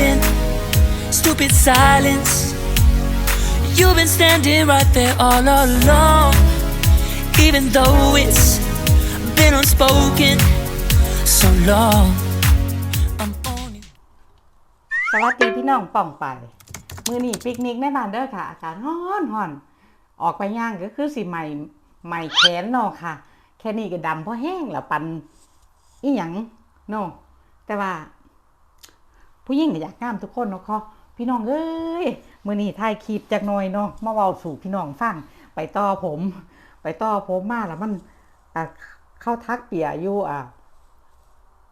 been stupid silence. You've been standing right there all along, even though it's been unspoken so long. I'm only สวัสดีพี่น้องป่องไป มือนี่ปิกนิกในบ้านเด้อค่ะ อากาศร้อนร้อนออกไปย่างก็คือสิใหม่ใหม่แขนเนาะค่ะ แค่นี้ก็ดำเพราะแห้งแล้วปันอีหยังเนาะแต่ว่า ผู้หญิงก็อยากงามทุกคนเนาะค่ะพี่น้องเอ้ยมือนี่ถ่ายคลิปจากหน่อยเนาะมาเว้าสู่พี่น้องฟังไปต่อผม ไปต่อผมมาแล้วมันอะเข้าทักเปียอยู่อะ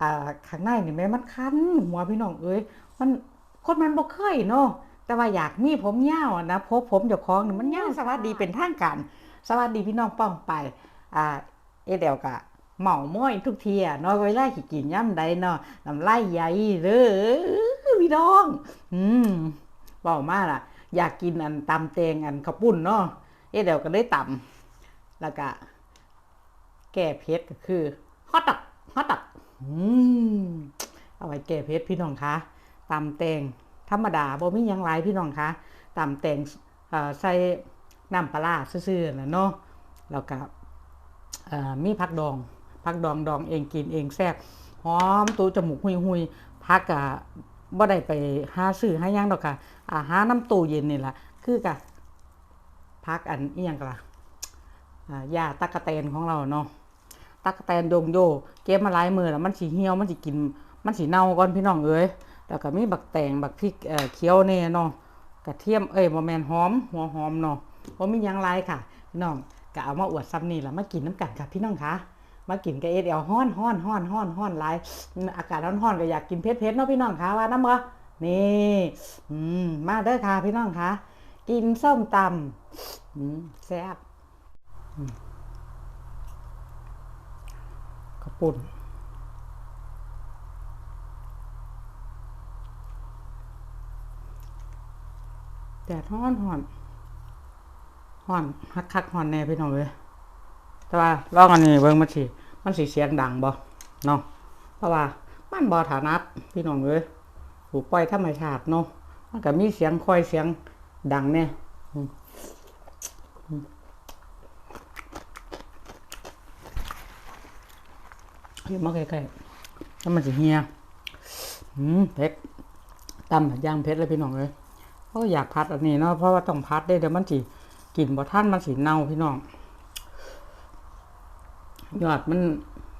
อ่าข้างในนี่แม่มันคันหัวพี่น้องเอ้ยมันคนมันบ่เคยเนาะแต่ว่าอยากมีผมยาวอะนะพบผมเจ้าของนี่มันยาวสวัสดีเป็นทางการสวัสดีพี่น้องป้องไปอ่าเอเดียวกะเหมาม้อยทุกเทีอะเนาะเวลาขี้กินย่ำใดเนาะน้ำลายใหญ่เด้อ พี่น้อง อืมเบามาล่ะ อยากกินอันตำแตงอันข้าวปุ้นเนาะเอ๊ะเดี๋ยวก็ได้ตำแล้วก็แก้เผ็ดก็คือฮอตดอกฮอตดอกอืมเอาไว้แก้เผ็ดพี่น้องคะตำแตงธรรมดาบ่มียังหลายพี่น้องคะตำแตงเอ่อใส่น้ำปลาซื่อๆนะเนาะแล้วก็มีผักดองผักดองดองเองกินเองแซ่บหอมตูจมูกหุยๆผักกะ บ่ได้ไปหาซื้อหาหยังดอกค่ะอ่าหาน้ำตู้เย็นนี่แหละคือกะผักอันอีหยังกะอ่าหญ้าตะกะแตนของเราเนาะตะกะแตนโดงโยเก็บมาหลายมือแล้วมันสิเหี่ยวมันสิกิน มันสิเน่าก่อนพี่น้องเอ้ยแล้วก็มีบักแตงบักพริกเอ่อเขียวแน่เนาะกระเทียมเอ้ยบ่แมนหอมหัวหอมเนาะบ่มีหยังหลายค่ะ พี่น้องก็เอามาอวดซ้ำนี่ล่ะมากินน้ำกันค่ะพี่น้องค่ะ มากินกับเอสเอลฮ้อนฮ้อนฮ้อนฮ้อนฮ้อนหลายอากาศร้อนฮ้อนก็อยากกินเผ็ดๆเนาะพี่น้องคะว่าน้ำบ่นี่อืมมาเด้อค่ะพี่น้องคะกินส้มตำแซ่บกระปุ่นแดดฮ้อนฮ้อนฮ้อนคักคักฮ้อนแน่พี่น้องเลย แต่ว่าลองอันนี้เบิ่งมันสิมันสิเสียงดังบ่เนาะเพราะว่ามันบ่ถนัดพี่น้องเลยผูกปล่อยธรรมชาติเนาะมันก็มีเสียงคอยเสียงดังแน่อืมอืมเดี๋ยมาใกล้ๆแล้วมันสิเฮียอืมเผ็ดตำย่างเผ็ดเลยพี่น้องเลยเพราะอยากพัดอันนี้เนาะเพราะว่าต้องพัดได้เดี๋ยวมันสิกลิ่นบ่ท่านมันสิเน่าพี่น้อง ยอดมัน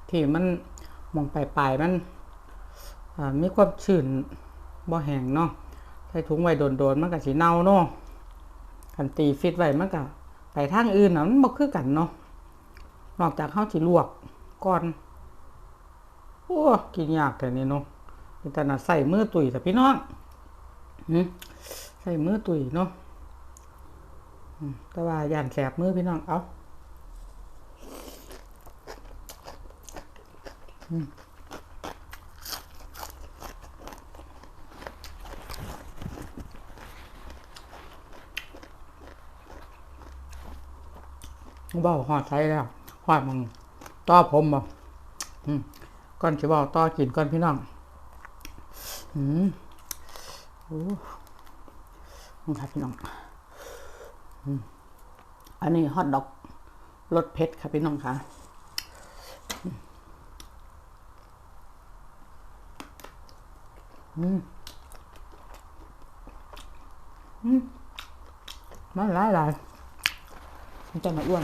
ที่มันมองปลายมันมีความชื้นบ่แห้งเนาะใส่ถุงไว้โดนๆมันก็สิเน่าเนาะคันตีฟิตไว้มันก็ไปทางอื่นน่ะมันบ่คือกันเนาะนอกจากเฮาสิลวกก่อนโอ้กินยากแต่นี่เนาะแต่น่ะใส่มือตุ๋ยแต่พี่น้องใส่มือตุยเนาะแต่ว่าย่านแสบมือพี่น้องเอาอืมเบ้าหอดใช้แล้วหอดมึงต่อผมบ่อืมก่อนจะบอกต่อกินก่อนพี่น้องอืมโอ้นี่ครับพี่น้องอืมอันนี้ฮอทดอกรสเผ็ดครับพี่น้องค่ะ มันหลายหลายมันจะมาอ้วน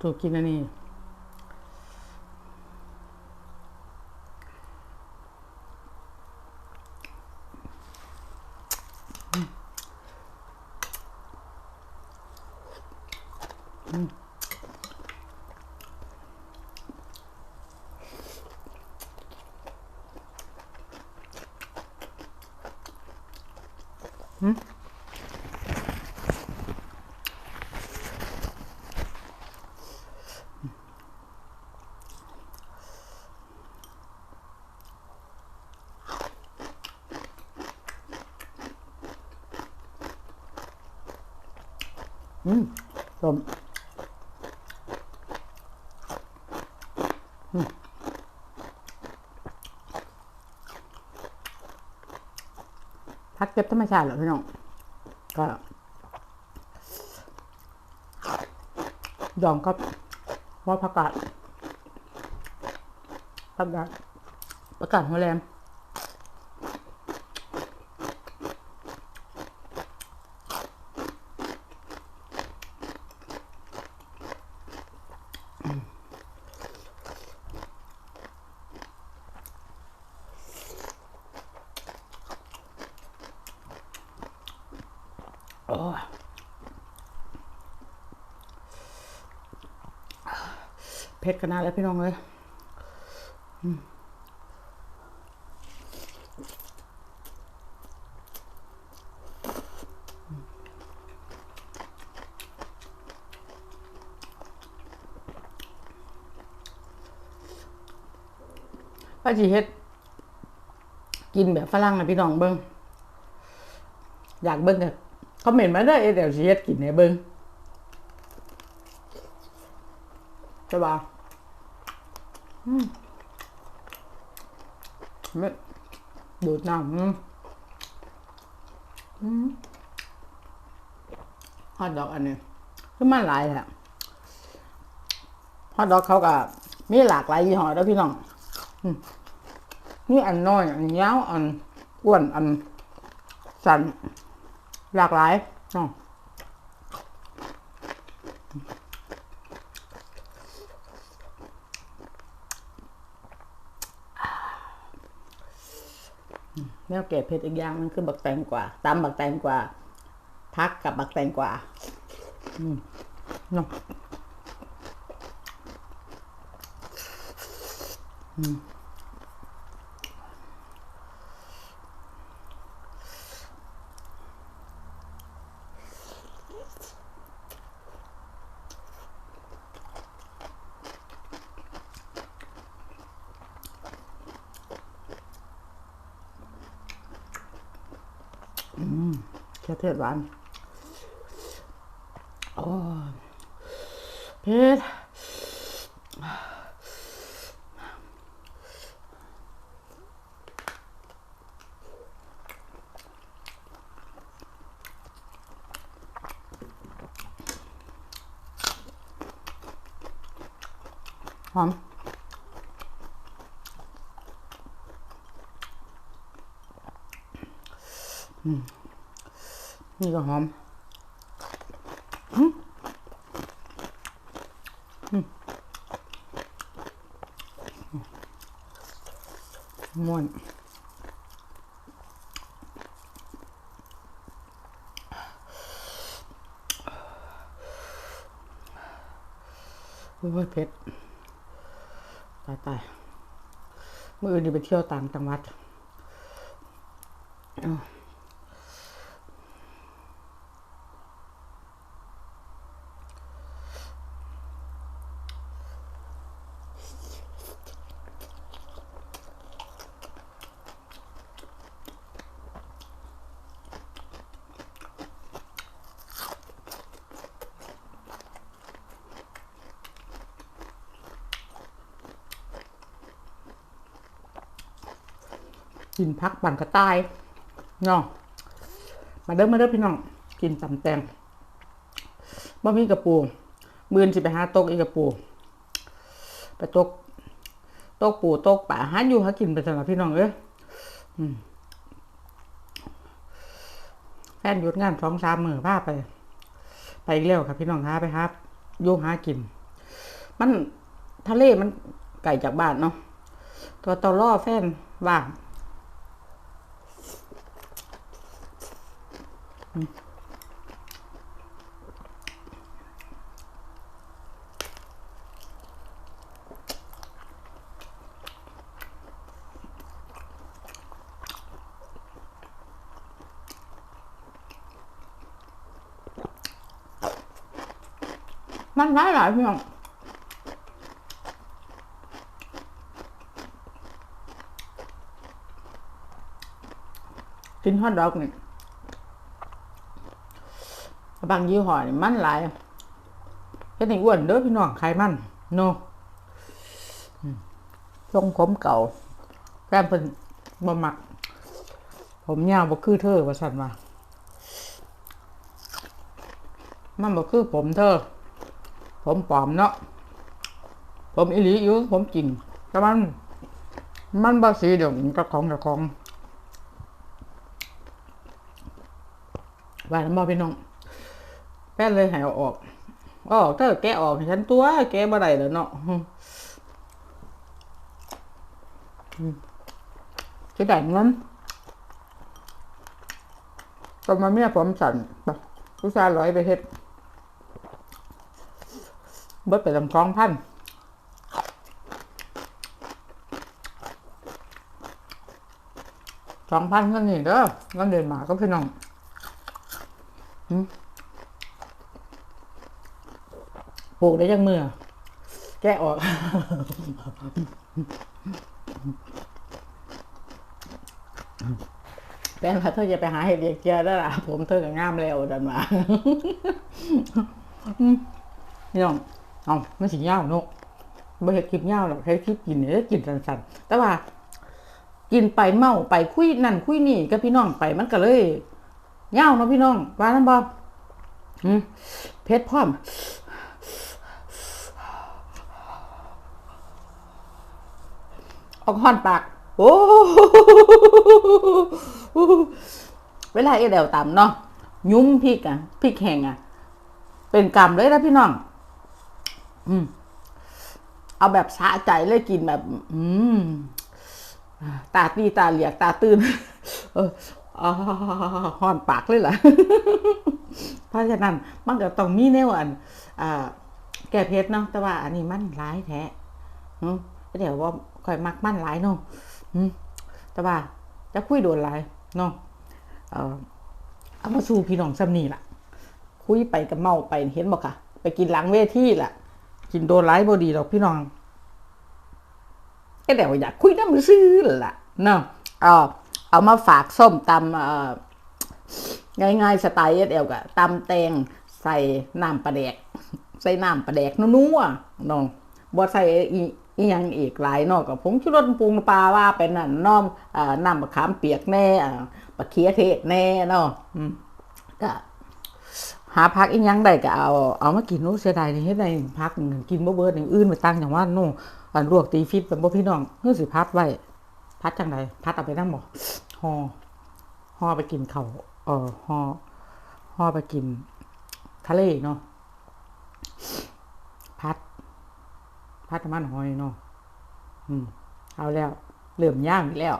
ถูกกินอันนี้ อืมสมพักเก็บธรรมชาติเหรอพี่น้อง ก็ยองก็ว่าประกาศประกาศประกาศโรงแรม ผ็ดขนาดแล้วพี่น้องเลยป้าจีเฮ็ด กินแบบฝรั่งนะพี่น้องเบิ้งอยากเบิ้งก็คอมเมนต์มาได้อเดี๋ยวสิเฮ็ดกินให้เบิ้งใช่ป่ะ เม็ดดูดน้ำอืมอืมฮอทดอกอันนี้คือมันหลายแหละฮอทดอกเขาก็มีหลากหลายยี่ห้อแล้วพี่น้องนี่อันน้อย อันยาว อันอ้วน อันสั้นหลากหลายเนาะ แนวแก่เผ็ดอีกอย่างหนึงคือบักแตงกว่าตำบักแตงกว่าพักกับบักแตงกว่าอืมเนาะ แค่เผ็ดหวานโอ้ยเผ็ดหอม นี่ก็หอมอืมอืมม่วนโอ้ยเผ็ดตายตายเมื่ออื่นนี่ไปเที่ยวต่างจังหวัดอ้าว กินพักปั่นกระต่ายเนาะมาเด้อมาเด้อพี่น้อง กินตำแตงบ่มีกระปูมือนสิไปหาตกอีกกระปู ไปตกตกปูตกป่าหาอยู่หากินไปสำหรับพี่น้องเอ้ยอืมแฟนหยุดงานสองสามมือพาไป ไปอีกแล้วครับพี่น้องหาไปครับยู่หากิน มันทะเลมันไกลจากบ้านเนาะตัวต่อล่อแฟนว่าง มันหลายหลายพี่น้องกินฮอทดอกนี่บางยี่ห้อนี่มันหลายเฮ็ดให้อ้วนเด้อพี่น้องไขมันโนอืมทรงผมเก่าแฟนเพิ่นบ่มัก ผมยาวบ่คือเธอว่าซั่นว่ามันบ่คือผมเธอ ผมปลอมเนาะผมอีหลีอยู่ผมจริงแต่มัน มันบ่สีเดี๋ยวมันก็ของกับของว่าแล้วบ่พี่น้องแป้นเลยห้เออกอออกเธอแกออกให้ฉันตัวแกะบ่ได้แล้วเนาะจะได้เงินก็มาเมียผมสั่นไปผู้ชายร้อยไปเฮ็ด เบิดไปลำคลองพันสองพันก็นี่เด้อเงินเดือนมาก็พี่น้องปลูกได้ยังเมือแกออกแฟนว่าเธอจะไปหาเห็ดเดียกเจียแล้วล่ะ ผมเธอก็งามแล้วดันมาพี่น้อง เอาไม่สิยาวเนกไม่เห็ดคลิปยาวหรอกแค่คลิปกินเนี่ยกินสั้นๆแต่ว่า กินไปเมาไปคุยนั่นคุยนี่กับพี่น้องไปมันก็เลยยาวเนาะพี่น้องว่านั่นบอมเพชรพร้อมออกห้อนปากโอ้เวลาเอเดวต่ำเนาะยุ้มพริกอะพริกแห้งอะ เป็นกรรมเลยนะพี่น้อง อืม เอาแบบสะใจเลยกินแบบ อืม ตาตีตาเหลียกตาตื่นเออห่อนปากเลยล่ะ เพราะฉะนั้นมันก็ต้องมีแนวอันอ่าแก้เพชรเนาะแต่ว่าอันนี้มันร้ายแท้อืมเดี๋ยวว่าคอยมักมันหลายเนาะแต่ว่าจะคุยโดนหลายเนาะเออเอามาสู่พี่น้องซ้ำนี่ล่ะ คุยไปกับเมาไปเห็นบอกค่ะ ไปกินหลังเวทีล่ะ กินโดนไลฟ์บดีดอกพี่น้องก็แต่ว่าอยากคุยน้ำมือซื้อล่ะเนาะเอาเอามาฝากส้มตำง่ายๆสไตล์เอสเอลกะตำแตงใส่น้ำปลาแดก ใส่น้ำปลาแดกนัวๆเนาะบ่ใส่อีอีหยังอีกหลายนาะกับผงชูรสปรุงปลาว่าเป็นนั่นน้อมอ่าน้ำมะขามเปียกแน่อปลาเคียเทศแน่เนาะอืมก็ หาพักอีกยังได้ก็เอาเอามากินโน้เสียดายนี่เฮ็ดได้พักหนึ่งกินบ่เบิดอย่างอื่นไปตั้งอย่างว่าโน่อันลวกตีฟิตเป็นบ่พี่น้องเฮือสิพัดไว้พัดจังไดพัดเอาไปนำบ่ห่อห่อไปกินข้าวเอ่อห่อห่อไปกิน ทะเลเนาะพัด พัดน้ำมันหอยเนาะอืมเอาแล้วเริ่อมย่างอีกแล้ว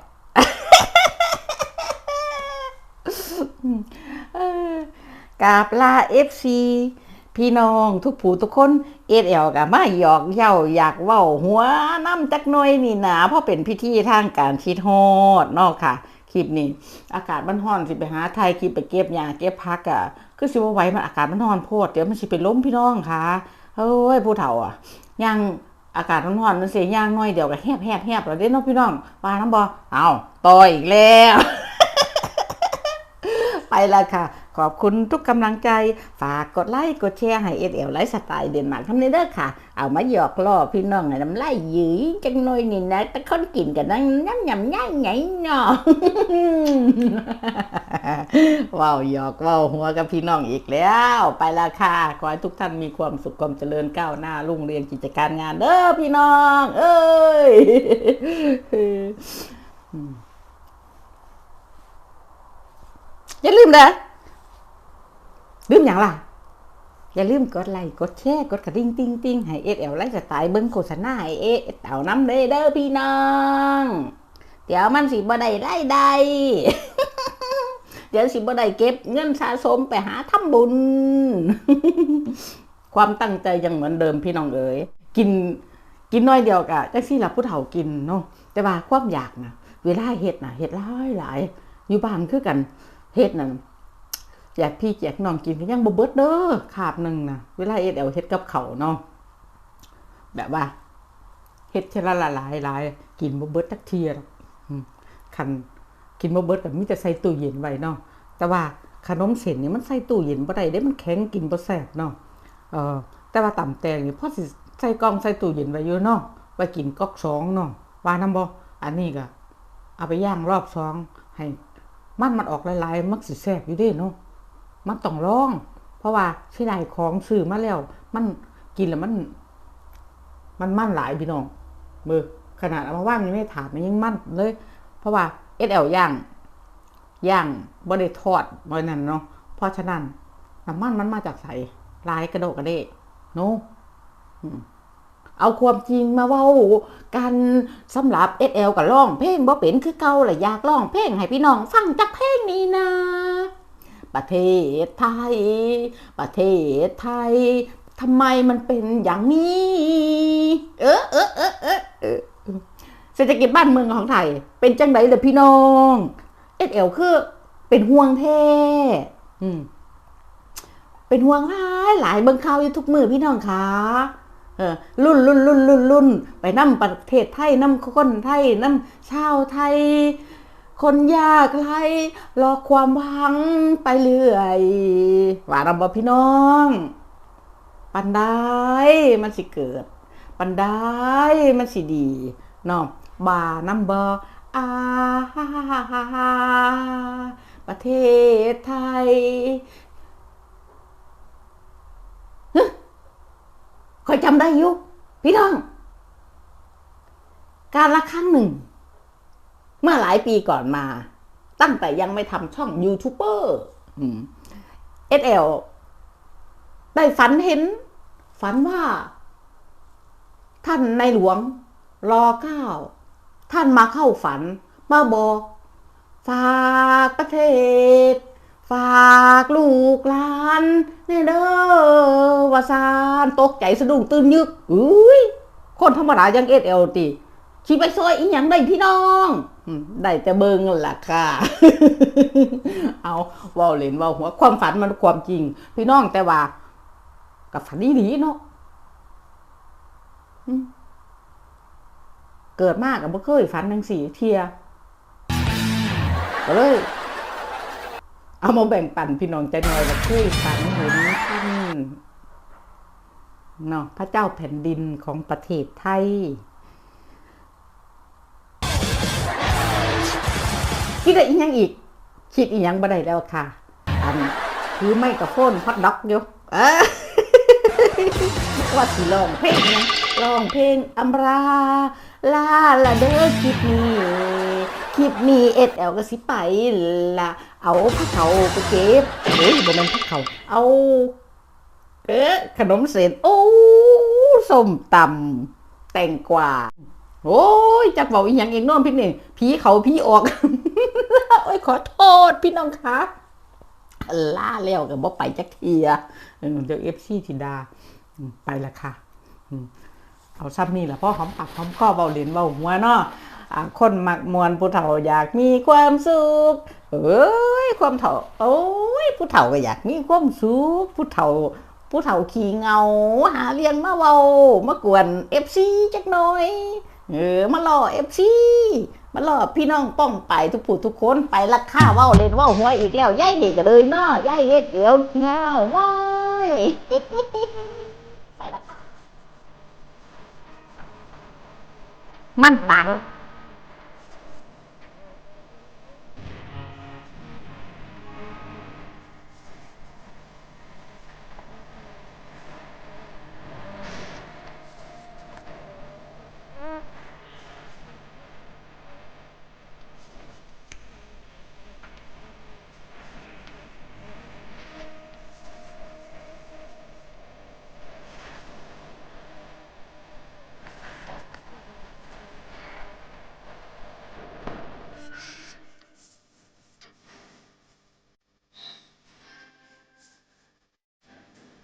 กาบลาเอฟซีพี่น้องทุกผู้ทุกคนเอสเอลกับมาหยอกเย้าอยากเว้าหัวน้ำจักหน่อยนี่นะเพราะเป็นพิธีทางการชิดฮอดนอกค่ะคลิปนี้ อากาศมันร้อนสิไปหาไทยคลิปไปเก็บหญ้าเก็บพักอะคือสิว่าไว้มันอากาศมันร้อนโพดเดี๋ยวมันสิเป็นล้มพี่น้องค่ะเฮ้ยผู้เฒ่าอะย่างอากาศร้อนๆมันเสียย่างน้อยเดี๋ยวก็แหบแหบแหบแล้วเด้น้องพี่น้องว่าน้ำบอเอาต่ออีกแล้ว ไปล้วค่ะ ขอบคุณทุกกำลังใจ ฝากกดไลค์กดแชร์ให้เอสเอลไลฟ์สไตล์เดนมาร์กทำในเด้อค่ะ เอามาหยอกล่อพี่น้องให้น้ำไล่ยืยจังหน่อยนี่นะแต่คนกินกันนั่งน้ำยำง่ายไงเนาะว้าวหยอกว้าวหัวกับพี่น้องอีกแล้ว ไปละค่ะ ขอให้ทุกท่านมีความสุขความเจริญก้าวหน้ารุ่งเรืองกิจการงานเด้อพี่น้อง เอ้ยอย่าลืมนะ ลืมอย่างล่ะ อย่าลืมกดไลค์กดแชร์กดกระดิ่งติ้งติ้งให้เอสเอลไลฟ์สไตล์เบิ้งโฆษณาให้เอเต่าน้ำเด้อเด้อพี่น้อง เดี๋ยวมันสิบ่ได้ไล่ใดเดี๋ยวสิบ่ได้เก็บเงินสะสมไปหาทำบุญ ความตั้งใจยังเหมือนเดิมพี่น้องเอ๋ยกินกินน้อยเดียวกะจังซี่ละผู้เฒ่ากินเนาะแต่ว่าความอยากนะเวลาเฮ็ดน่ะเฮ็ดหลายหลายอยู่บ้านคือกันเฮ็ดนั่น แจกพี่แจกน้องกินก็ยังบ่เบิดเด้อคาบหนึ่งนะเวลาเอ็ดเอาเฮ็ดกับเขาเนาะแบบว่าเฮ็ดเทอละละหลายหลายกินบ่เบิดจักเทียรคันกินบ่เบิดก็มีแต่ใส่ตู้เย็นไว้เนาะแต่ว่าขนมเส้นนี่มันใส่ตู้เย็นบ่ได้เด้มันแข็งกินบ่แซ่บเนาะเออแต่ว่าตำแตงนี่พอสิใส่กล่องใส่ตู้เย็นไว้อยู่เนาะไว้กินก๊อกสองเนาะว่าน้ำบ่อันนี้ก็เอาไปย่างรอบสองให้มันมันออกหลายๆมักสิแซ่บอยู่เด้เนาะ มันต้องลอง เพราะว่าที่ได้ของซื้อมาแล้ว มันกินแล้วมัน มันมันหลายพี่น้องเบอขนาดเอามาว่างยังไม่ถามมันยังมั่นเลย เพราะว่าเอสเอลย่างย่างบ่ได้ทอดบ่นั่นเนาะเพราะฉะนั้นน้ำมันมันมาจากใสลายกระโดกกระเดะเนาะอืมเอาความจริงมาเว้ากันสำหรับ SL กับร้องเพลงบ่เป็นคือเก่าแหละอยากร้องเพลงให้พี่น้องฟังจากเพลงนี้นะ ประเทศไทย ประเทศไทยทำไมมันเป็นอย่างนี้ เออเออเออเออเออเศรษฐกิจบ้านเมืองของไทย เป็นจังไดเด้อพี่น้องเอสเอลคือ เป็นห่วงแท้อืมเป็นห่วงหลายหลายเบิ่งข่าวอยู่ทุกมือพี่น้องคะเออรุ่นรุ่นรุ่นรุ่นรุ่นไปนำประเทศไทยนำคนไทยนำชาวไทย คนยากไร้รอความหวังไปเรื่อยว่าเราบ่พี่น้อง ปันได้มันสิเกิด ปันได้มันสิดีเนาะบานัมเบอร์อาประเทศไทยฮึคอยจำได้อยู่พี่น้อง การละครั้งหนึ่ง เมื่อหลายปีก่อนมา ตั้งแต่ยังไม่ทำช่องยูทูบเบอร์เอสเอลได้ฝันเห็น ฝันว่า ท่านในหลวง รอเก้า ท่านมาเข้าฝัน มาบอก ฝากประเทศ ฝากลูกหลานแน่เด้อว่าซานตกใจสะดุ้งตื่นยึกอุ้ยคนธรรมดายังเอสเอลตี ชีไปซอยอีหยังได้พี่น้องได้แต่เบิงล่ะค่ะ เอาว่าเล่นว่าหัวความฝันมันความจริง พี่น้องแต่ว่ากับฝันดีๆเนาะเกิดมากกับบ่เคยฝันทั้งสี่เทียก็เลยเอามาแบ่งปันพี่น้องใจน่อยว่าเคยฝันเห็นท่านเนาะพระเจ้าแผ่นดินของประเทศไทย คิดได้อีกยังอีก คิดอีกยังบ่ได้แล้วค่ะ อันถือไม่กับโฟนฮอตด็อกอยู่เออว่าสิร้องเพลงนะร้องเพลงอำราลาละเด้อคลิปนี้คลิปนี้เอ็ดแอลก็สิไปละเอาผ้าเขาไปเก็บโอ้ยบ่แม่นผ้าเขาเอาเอ๊ะขนมเส้นโอ้ส้มตำแตงกวา โอ้ยจักบอกอีหยังเองน้องพี่นี่ผีเขาผีออกโอ้ยขอโทษพี่น้องคะล่าแล้วกับบ่ไปจักเทียเดี๋ยวเอฟซีธิดาไปละค่ะอืมเอาซ้ำนี่แหละพ่อหอมปากหอมคอเบาเหรียญเบาหัวเนาะอ่าคนมักมวนผู้เฒ่าอยากมีความสุขเอ้ยความเฒ่า โอ้ยผู้เฒ่าก็อยากมีความสุขผู้เฒ่า ผู้เฒ่าขี้เงา หาเลี้ยงมาเว้ามากวนเอฟซีจักหน่อย เออมาล่อเอฟซีมาล่อพี่น้องป้องไปทุกผู้ทุกคนไปราคาว่าเล่นว่าหัวอีกแล้วย่ายเด็กเลยเนาะย่ายเด็กเดี๋ยวเงาว้ายมันปัง